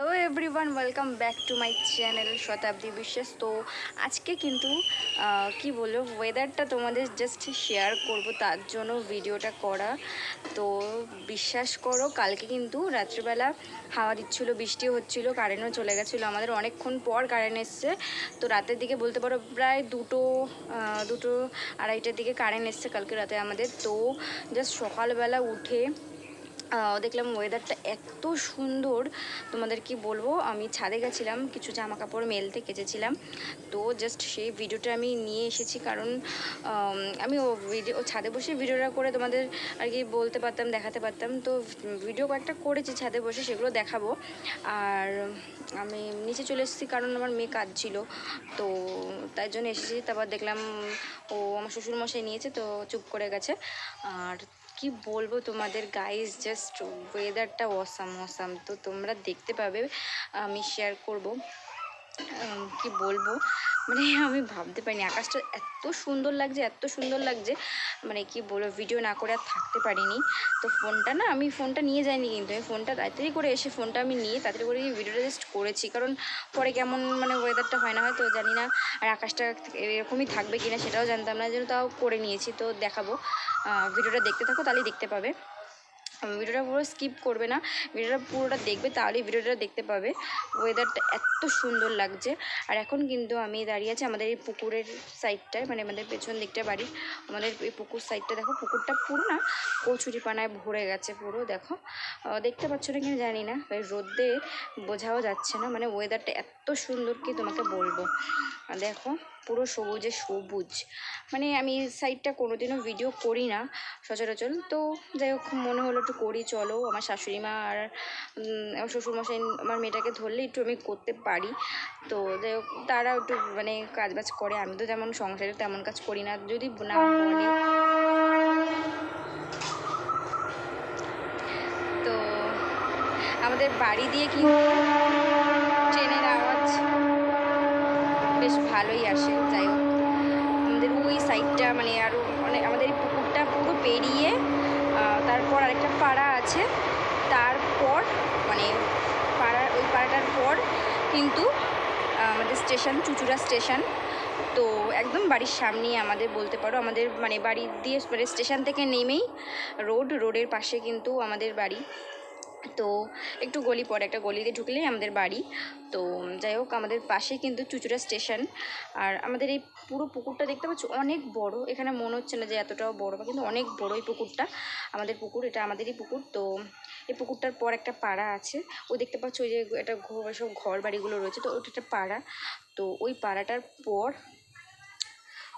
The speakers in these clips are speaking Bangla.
Hello everyone welcome back to my channel Shatabdi Biswas তো আজকে কিন্তু কি বলব ওয়েদারটা তোমাদের জাস্ট শেয়ার করব, তার জন্য ভিডিওটা করা। তো বিশ্বাস করো, কালকে কিন্তু রাত্রিবেলা হাওয়া দিচ্ছিল, বৃষ্টি হচ্ছিল কারেন্টও চলে গেছিল। আমাদের অনেকক্ষণ পর কারেন্ট এসছে। তো রাতের দিকে বলতে পারো, প্রায় দুটো দুটো আড়াইটার দিকে কারেন্ট এসছে কালকে রাতে আমাদের। তো জাস্ট সকালবেলা উঠে দেখলাম ওয়েদারটা এত সুন্দর। তোমাদের কি বলব? আমি ছাদে গেছিলাম, কিছু জামা কাপড় মেলতে কেচেছিলাম। তো জাস্ট সেই ভিডিওটা আমি নিয়ে এসেছি কারণ, আমি ও ভিডিও ছাদে বসে ভিডিওটা করে তোমাদের আর কি বলতে পারতাম, দেখাতে পারতাম। তো ভিডিও কয়েকটা করেছি ছাদে বসে, সেগুলো দেখাবো। আর আমি নিচে চলে এসেছি কারণ আমার মেয়ে কাজ ছিল তো তাই জন্য এসেছি। তারপর দেখলাম ও আমার শ্বশুরমশাই নিয়েছে, তো চুপ করে গেছে। আর কি বলব তোমাদের গাইজ জাস্ট ওয়েদারটা অসাম অসাম তো তোমরা দেখতে পাবে, আমি শেয়ার করব। কি বলব? মানে আমি ভাবতে পারিনি। আকাশটা এত সুন্দর লাগছে, এত সুন্দর লাগছে। মানে কি বলব ভিডিও না করে আর থাকতে পারিনি। তো ফোনটা না, আমি ফোনটা নিয়ে যাইনি কিন্তু। আমি ফোনটা তাড়াতাড়ি করে এসে ফোনটা আমি নিয়ে তাড়াতাড়ি করে ভিডিওটা জাস্ট করেছি। কারণ পরে কেমন মানে ওয়েদারটা হয় না হয় তো জানি না আর আকাশটা এরকমই থাকবে কিনা সেটাও জানতাম না। যেন তাও করে নিয়েছি, তো দেখাবো। ভিডিওটা দেখতে থাকো, তাহলেই দেখতে পাবে। ভিডিওটা পুরো স্কিপ করবে না। ভিডিওটা পুরোটা দেখবে, তাহলেই ভিডিওটা দেখতে পাবে। ওয়েদারটা এত সুন্দর লাগছে। আর এখন কিন্তু আমি দাঁড়িয়ে আছি আমাদের এই পুকুরের সাইডটায় মানে আমাদের পেছন দিকটা বাড়ির, আমাদের এই পুকুর সাইডটা দেখো, পুকুরটা পুরো না কচুরি পানায় ভরে গেছে পুরো, দেখো। দেখতে পাচ্ছ না কিনা জানি না রোদে বোঝাও যাচ্ছে না। মানে ওয়েদারটা এত সুন্দর কি তোমাকে বলব? দেখো, পুরো সবুজে সবুজ। মানে আমি এই সাইডটা কোনোদিনও ভিডিও করি না, সচরাচর। তো যাই হোক, মনে হলো একটু করি, চলো। আমার শাশুড়ি মা আর আমার শ্বশুরমশাই, আমার মেয়েটাকে ধরলে একটু আমি করতে পারি। তো যাই হোক তারা একটু মানে কাজ বাজ করে। আমি তো যেমন সংসারে তেমন কাজ করি না। যদি না বলে তো আমাদের বাড়ি দিয়ে কিন্তু ট্রেনের আওয়াজ? বেশ ভালোই আসে। যাই হোক, আমাদের ওই সাইডটা মানে আরও মানে আমাদের পুকুরটা পুরো পেরিয়ে তারপর আরেকটা পাড়া আছে। তারপর মানে পাড়ার, ওই পাড়াটার পর কিন্তু আমাদের স্টেশন, চুচুড়া স্টেশন। তো একদম বাড়ির সামনেই আমাদের বলতে পারো, আমাদের মানে বাড়ি দিয়ে মানে স্টেশন থেকে নেমেই রোড, রোডের পাশে কিন্তু আমাদের বাড়ি। তো একটু গলি পরে একটা গলিতে ঢুকলেই আমাদের বাড়ি। তো যাই হোক, আমাদের পাশে কিন্তু চুচুড়া স্টেশন। আর আমাদের এই পুরো পুকুরটা দেখতে পাচ্ছ, অনেক বড়। এখানে মনে হচ্ছে না যে এতটাও বড় বা কিন্তু অনেক বড় এই পুকুরটা। আমাদের পুকুর, এটা আমাদেরই পুকুর। তো এই পুকুরটার পর একটা পাড়া আছে। ওই দেখতে পাচ্ছ ওই যে একটা ঘর সব ঘর বাড়িগুলো রয়েছে। তো ওটা একটা পাড়া। তো ওই পাড়াটার পর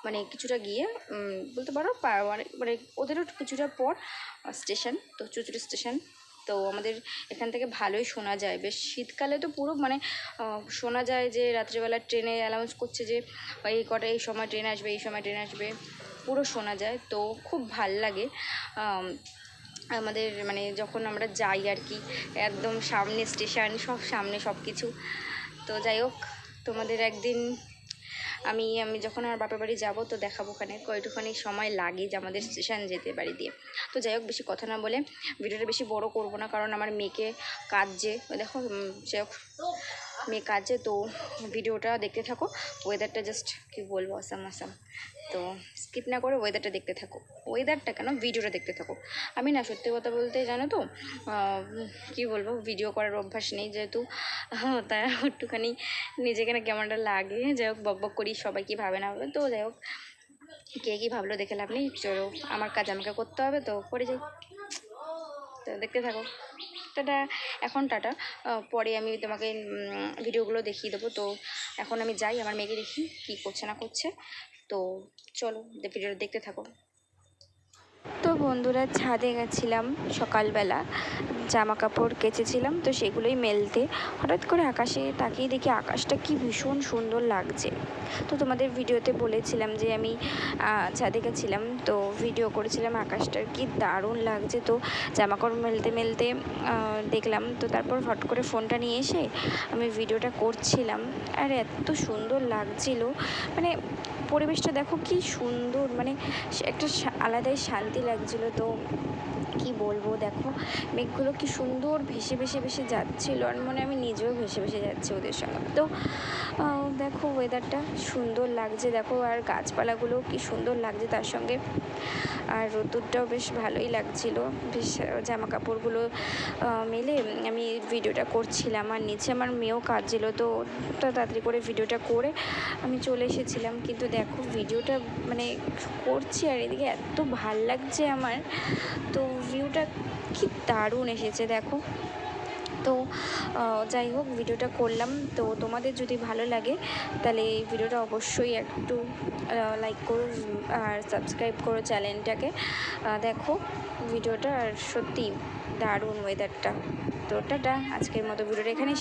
মানে কিছুটা গিয়ে বলতে পারো মানে মানে ওদেরও কিছুটা পর স্টেশন। তো চুচুড়ি স্টেশন। তো আমাদের এখান থেকে ভালোই শোনা যায়। বেশ শীতকালে তো পুরো মানে শোনা যায় যে রাত্রিবেলা ট্রেনে অ্যানাউন্স করছে যে এই কটা, এই সময় ট্রেন আসবে, এই সময় ট্রেন আসবে। পুরো শোনা যায়। তো খুব ভালো লাগে। আমাদের মানে যখন আমরা যাই আর কি একদম সামনে স্টেশন সব সামনে সব কিছু তো যাই হোক, তোমাদের একদিন আমি আমি যখন আমার বাপের বাড়ি যাব তো দেখাবো ওখানে। কয়টুখানি সময় লাগে যে আমাদের স্টেশন যেতে বাড়ি দিয়ে। তো যাই হোক বেশি কথা না বলে ভিডিওটা বেশি বড় করব না কারণ আমার মেয়েকে কাঁদছে। দেখো উম, মেয়ে কাজে তো ভিডিওটা দেখতে থাকো। ওয়েদারটা জাস্ট কি বলব আসাম আসাম তো স্কিপ না করে ওয়েদারটা দেখতে থাকো। ওয়েদারটা কেন? ভিডিওটা দেখতে থাকো। আমি না সত্যি কথা বলতে জানো তো কি বলব ভিডিও করার অভ্যাস নেই যেহেতু। আহ, তাই একটুখানি নিজেকে না কেমনটা লাগে। যাই হোক বক বক করি সবাই কি ভাবে না ভাবে। তো যাই হোক কে কী ভাবলো দেখে লাভ নেই। চলো আমার কাজ আমাকে করতে হবে তো করে যাই। তো দেখতে থাকো। টাটা এখন টাটা। পরে আমি তোমাকে ভিডিওগুলো দেখিয়ে দেবো। তো এখন আমি যাই, আমার মেয়েকে দেখি কি করছে না করছে। তো চলো ভিডিওটা দেখতে থাকো। তো বন্ধুরা ছাদে গেছিলাম সকালবেলা জামা কাপড় কেচেছিলাম, তো সেগুলোই মেলতে। হঠাৎ করে আকাশে তাকিয়ে দেখি আকাশটা কি ভীষণ সুন্দর লাগছে। তো তোমাদের ভিডিওতে বলেছিলাম যে আমি ছাদে গেছিলাম, তো ভিডিও করেছিলাম আকাশটার কি দারুণ লাগছে। তো জামা কাপড় মেলতে মেলতে দেখলাম, তো তারপর হট করে ফোনটা নিয়ে এসে আমি ভিডিওটা করছিলাম। আর এত সুন্দর লাগছিল মানে পরিবেশটা দেখো কি সুন্দর মানে একটা আলাদাই শান্তি লাগছিল তো কি বলব দেখো, মেঘগুলো কি সুন্দর ভেসে ভেসে ভেসে যাচ্ছিল আর মনে আমি নিজেও ভেসে ভেসে যাচ্ছি ওদের সঙ্গে। তো দেখো ওয়েদারটা সুন্দর লাগছে দেখো আর গাছপালাগুলো কি সুন্দর লাগছে তার সঙ্গে। আর রোদ্দুরটাও বেশ ভালোই লাগছিল, বেশ জামা কাপড়গুলো মেলে আমি ভিডিওটা করছিলাম আর নিচে আমার মেয়েও কাঁদছিল তা তাড়াতাড়ি করে ভিডিওটা করে আমি চলে এসেছিলাম কিন্তু দেখো ভিডিওটা মানে করছি আর এদিকে এত ভালো লাগছে আমার। তো ভিউটা কি দারুণ এসেছে দেখো। তো যাই হোক, ভিডিওটা করলাম। তো তোমাদের যদি ভালো লাগে, তাহলে এই ভিডিওটা অবশ্যই একটু লাইক করো আর সাবস্ক্রাইব করো চ্যানেলটাকে দেখো ভিডিওটা আর সত্যি দারুণ ওয়েদারটা তো টাটা, আজকের মতো ভিডিওটা এখানেই শেষ।